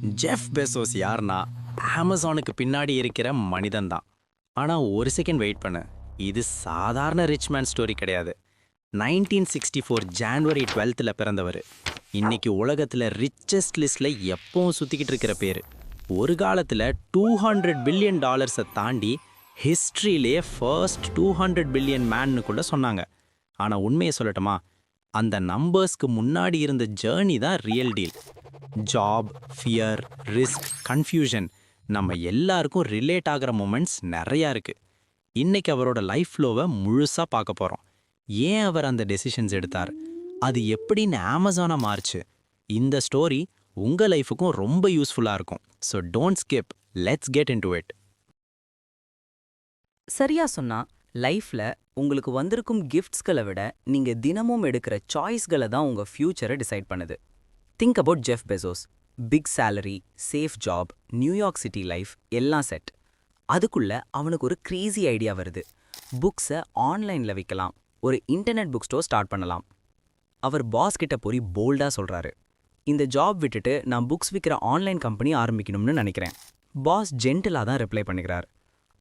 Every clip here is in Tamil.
ஜெஃப் பெசோஸ் யார்னா அமேசானுக்கு பின்னாடி இருக்கிற மனிதன் தான் ஆனால் ஒரு செகண்ட் வெயிட் பண்ணு. இது சாதாரண ரிச் மேன் ஸ்டோரி கிடையாது. நைன்டீன் சிக்ஸ்டி ஃபோர் ஜான்வரி டுவெல்த்தில் பிறந்தவர். இன்னைக்கு உலகத்தில் ரிச்சஸ்ட் லிஸ்ட்டில் எப்பவும் சுற்றிக்கிட்டு இருக்கிற பேர். ஒரு காலத்தில் டூ ஹண்ட்ரட் பில்லியன் டாலர்ஸை தாண்டி ஹிஸ்ட்ரியிலே ஃபர்ஸ்ட் டூ ஹண்ட்ரட் பில்லியன் மேன்னு கூட சொன்னாங்க. ஆனால் உண்மையை சொல்லட்டுமா? அந்த நம்பர்ஸ்க்கு முன்னாடி இருந்த ஜேர்னி தான் real deal job fear risk confusion நம்ம எல்லாருக்கும் ரிலேட் ஆகிற மூமெண்ட்ஸ் நிறையா இருக்கு. இன்னைக்கு அவரோட லைஃப் ஃப்ளோவை முழுசாக பார்க்க போகிறோம் ஏன் அவர் அந்த டெசிஷன்ஸ் எடுத்தார்? அது எப்படின்னு அமேசானாக மாறுச்சு. இந்த ஸ்டோரி உங்கள் லைஃபுக்கும் ரொம்ப யூஸ்ஃபுல்லாக இருக்கும். So don't skip let's get into it சரியா சொன்னா லைஃப்ல உங்களுக்கு வந்திருக்கும் கிஃப்ட்ஸ்களை விட நீங்க தினமும் எடுக்கிற சாய்ஸ்களை தான் உங்க ஃபியூச்சரை டிசைட் பண்ணுது. Think about Jeff Bezos big salary safe job New York city life எல்லாம் செட் அதுக்குள்ள அவனுக்கு ஒரு க்ரீஸி ஐடியா வருது. புக்ஸை ஆன்லைன்ல விற்கலாம் ஒரு இன்டர்நெட் புக் ஸ்டோர் ஸ்டார்ட் பண்ணலாம். அவர் பாஸ் கிட்ட போய் போல்டா சொல்றாரு. இந்த ஜாப் விட்டுட்டு நான் புக்ஸ் விற்கிற ஆன்லைன் கம்பெனி ஆரம்பிக்கணும்னு நினைக்கிறேன். பாஸ் ஜென்டலாக தான் ரிப்ளை பண்ணுகிறார்.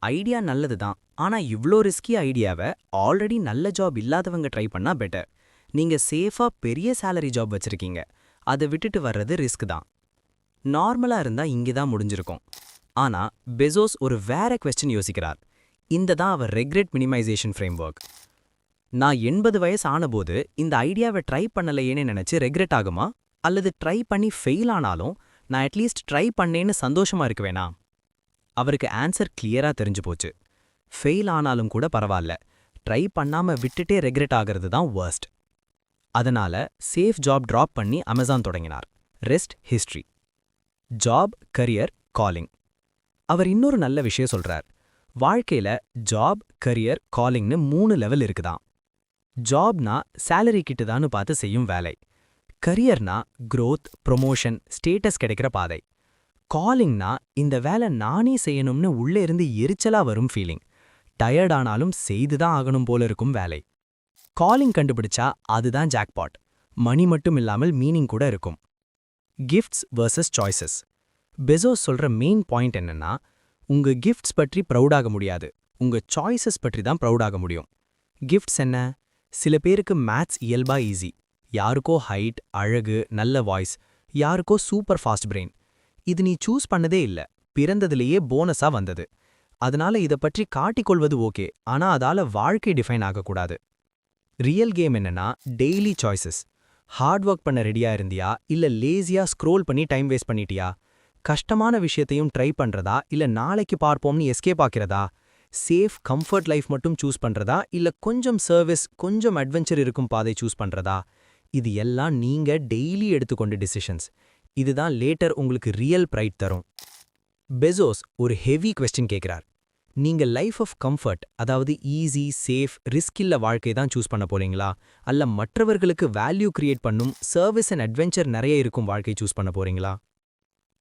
ஐடியா நல்லது தான் ஆனா இவ்ளோ ரிஸ்கி ஐடியாவை ஆல்ரெடி நல்ல ஜாப் இல்லாதவங்க ட்ரை பண்ணா பெட்டர் நீங்க சேஃபா பெரிய சேலரி ஜாப் வச்சிருக்கீங்க. அதை விட்டுட்டு வர்றது ரிஸ்க் தான். நார்மலா இருந்தா இங்கே தான் முடிஞ்சிருக்கும். ஆனா பெசோஸ் ஒரு வேற கொஸ்டின் யோசிக்கிறார். இந்த தான் அவர் ரெக்ரெட் மினிமைசேஷன் ஃப்ரேம்வொர்க் நான் எண்பது வயசு ஆனபோது இந்த ஐடியாவை ட்ரை பண்ணலையேன்னு நினைச்சு ரெக்ரெட் ஆகுமா? அல்லது ட்ரை பண்ணி ஃபெயில் ஆனாலும் நான் அட்லீஸ்ட் ட்ரை பண்ணேன்னு சந்தோஷமா இருக்குவேனா அவருக்கு ஆன்சர் கிளியரா தெரிஞ்சு போச்சு. ஃபெயில் ஆனாலும் கூட பரவாயில்ல ட்ரை பண்ணாம விட்டுட்டே ரெக்ரெட் ஆகிறது தான் ஒர்ஸ்ட் அதனால சேஃப் ஜாப் ட்ராப் பண்ணி அமேசான் தொடங்கினார். Rest history job career calling அவர் இன்னொரு நல்ல விஷயம் சொல்றார். வாழ்க்கையில ஜாப் கரியர் காலிங்னு மூணு லெவல் இருக்குதாம். ஜாப்னா சேலரி கிட்டுதான்னு பார்த்து செய்யும் வேலை. கரியர்னா க்ரோத் ப்ரொமோஷன் ஸ்டேட்டஸ் கிடைக்கிற பாதை. காலிங்னா இந்த வேலை நானே செய்யணும்னு உள்ளே இருந்து எரிச்சலா வரும் ஃபீலிங் டயர்ட் ஆனாலும் செய்துதான் ஆகணும் போல இருக்கும் வேலை. காலிங் கண்டுபிடிச்சா அதுதான் ஜாக்பாட் மணி மட்டும் இல்லாமல் மீனிங் கூட இருக்கும். கிஃப்ட்ஸ் வர்சஸ் சாய்ஸஸ் பெசோஸ் சொல்ற மெயின் பாயிண்ட் என்னன்னா உங்க கிஃப்ட்ஸ் பற்றி ப்ரௌடாக முடியாது. உங்க சாய்ஸஸ் பற்றி தான் ப்ரௌடாக முடியும். கிஃப்ட்ஸ் என்ன? சில பேருக்கு மேத்ஸ் இயல்பா ஈஸி யாருக்கோ ஹைட் அழகு நல்ல வாய்ஸ் யாருக்கோ சூப்பர் ஃபாஸ்ட் பிரெயின் இது நீ சூஸ் பண்ணதே இல்ல. பிறந்ததுலேயே போனஸா வந்தது. அதனால இத பற்றி காட்டிக்கொள்வது ஓகே ஆனா அதால வாழ்க்கை டிஃபைன் ஆகக்கூடாது. ரியல் கேம் என்னன்னா டெய்லி சாய்ஸஸ் ஹார்ட் ஒர்க் பண்ண ரெடியா இருந்தியா? இல்ல லேசியா ஸ்க்ரோல் பண்ணி டைம் வேஸ்ட் பண்ணிட்டியா? கஷ்டமான விஷயத்தையும் ட்ரை பண்றதா? இல்ல நாளைக்கு பார்ப்போம்னு எஸ்கேப் ஆக்கிறதா? சேஃப் கம்ஃபர்ட் லைஃப் மட்டும் சூஸ் பண்றதா? இல்ல கொஞ்சம் சர்வீஸ் கொஞ்சம் அட்வென்ச்சர் இருக்கும் பாதை சூஸ் பண்றதா? இது எல்லாம் நீங்க டெய்லி எடுத்துக்கொண்ட டிசிஷன்ஸ் இதுதான் லேட்டர் உங்களுக்கு ரியல் ப்ரைட் தரும். பெசோஸ் ஒரு ஹெவி கொஸ்டின் கேட்குறார். நீங்க லைஃப் ஆஃப் கம்ஃபர்ட் அதாவது ஈஸி சேஃப் ரிஸ்க் இல்ல வாழ்க்கை தான் சூஸ் பண்ண போறீங்களா? அல்ல மற்றவர்களுக்கு வேல்யூ கிரியேட் பண்ணும் சர்வீஸ் அண்ட் அட்வென்ச்சர் நிறைய இருக்கும் வாழ்க்கை சூஸ் பண்ண போறீங்களா?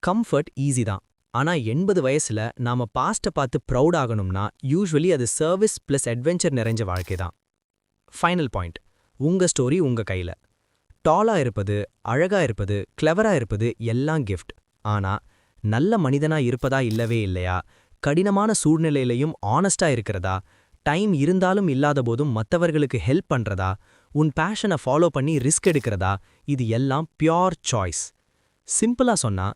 கம்ஃபர்ட் ஈஸி தான். ஆனா எண்பது வயசுல நாம பாஸ்ட்டை பார்த்து ப்ரௌட் ஆகணும்னா யூஸ்வலி அது சர்வீஸ் பிளஸ் அட்வென்ச்சர் நிறைஞ்ச வாழ்க்கை தான். ஃபைனல் பாயிண்ட் உங்க ஸ்டோரி உங்க கையில. டாலா இருப்பது அழகா இருப்பது கிளவரா இருப்பது எல்லாம் கிஃப்ட் ஆனா நல்ல மனிதனா இருப்பதா இல்லவே இல்லையா? கடினமான சூழ்நிலையிலையும் ஆனஸ்டா இருக்கிறதா? டைம் இருந்தாலும் இல்லாத போதும் மத்தவர்களுக்கு ஹெல்ப் பண்றதா? உன் பேஷனை ஃபாலோ பண்ணி ரிஸ்க் எடுக்கிறதா? இது எல்லாம் பியோர் சாய்ஸ் சிம்பிளா சொன்னா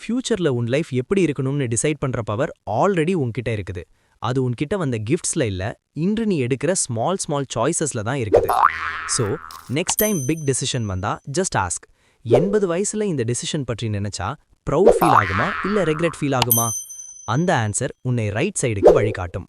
ஃபியூச்சர்ல உன் லைஃப் எப்படி இருக்கணும்னு டிசைட் பண்ற பவர் ஆல்ரெடி உன்கிட்ட இருக்குது. அது உன்கிட்ட வந்த கிஃப்ட்ஸ்ல இல்ல இன்று நீ எடுக்கிற ஸ்மால் ஸ்மால் சாய்ஸஸ்ல தான் இருக்குது. So next time big decision வந்தா ஜஸ்ட் ஆஸ்க் எண்பது வயசுல இந்த டெசிஷன் பற்றி நினைச்சா ப்ரௌட் ஃபீல் ஆகுமா இல்ல ரெக்ரெட் ஃபீல் ஆகுமா? அந்த ஆன்சர் உன்னை ரைட் சைடுக்கு வழிகாட்டும்.